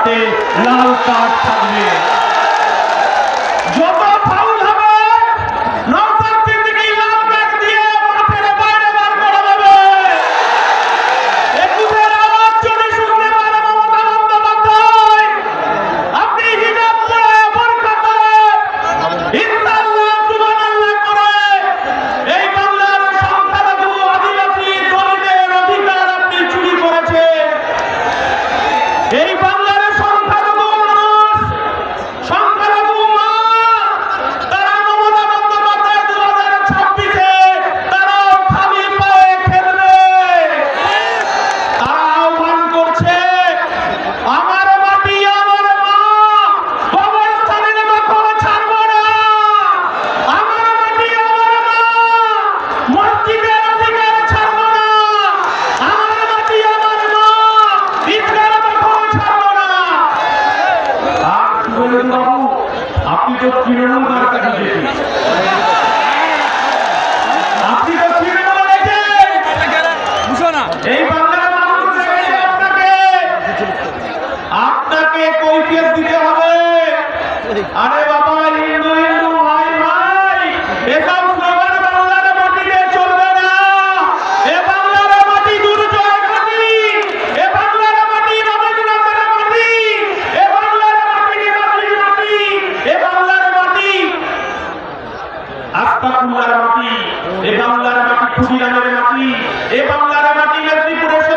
হাতে লাল কার্ড থাকবে। আস্তাকুল্লার মাটি এ বাংলার মাটি খুদিরামের মাটি এ বাংলার মাটি মেদিনীপুরের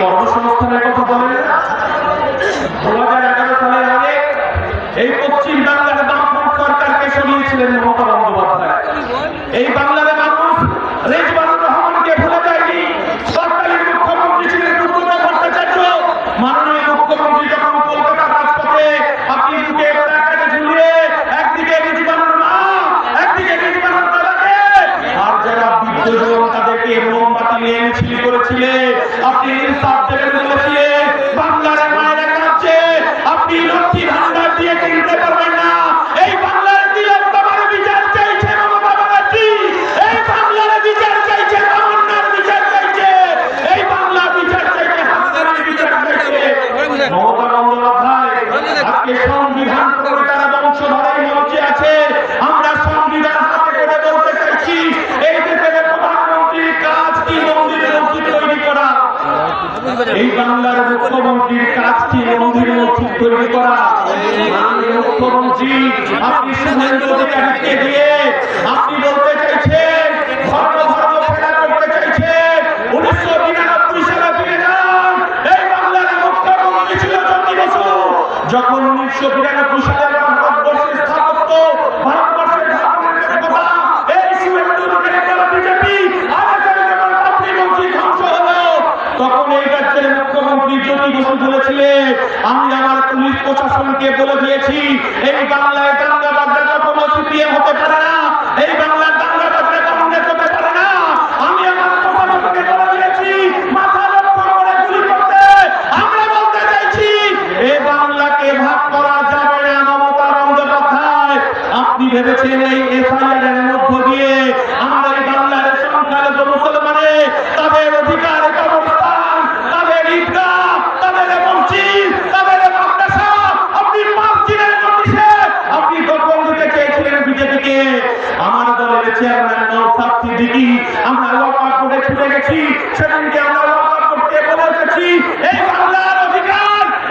কর্মসংস্থানের কথা বলেন। দু হাজার এগারো সালে আগে এই পশ্চিম বাংলার বামফ্রন্ট সরকারকে সরিয়েছিলেন মমতা বন্দ্যোপাধ্যায়। এই বাংলা তাদেরকে মোমবাতি করেছিলেন। আপনি ইনসাফ দেবেন দিয়ে আপনি বলতে চাইছেন, ধর্ম ধর্ম করতে চাইছেন সালে এই বাংলার ছিল যখন উনিশশো বিরানব্বই সালে আপনি তখন আমি আমার পুলিশ প্রশাসনকে বলে দিয়েছি, এই বাংলায় দাঙ্গা বাগড়া কখনো সিপিএম হতে পারে না এই বাংলার দাঙ্গা বাগড়া কংগ্রেস হতে পারে না আমি আমার প্রশাসনকে বলে দিয়েছি মাথা লক্ষ্য করে গুলি করতে আমরা বলতে চাইছি এই বাংলাকে ভাগ করা যাবে না মমতা বন্দ্যোপাধ্যায় আপনি ভেবেছেন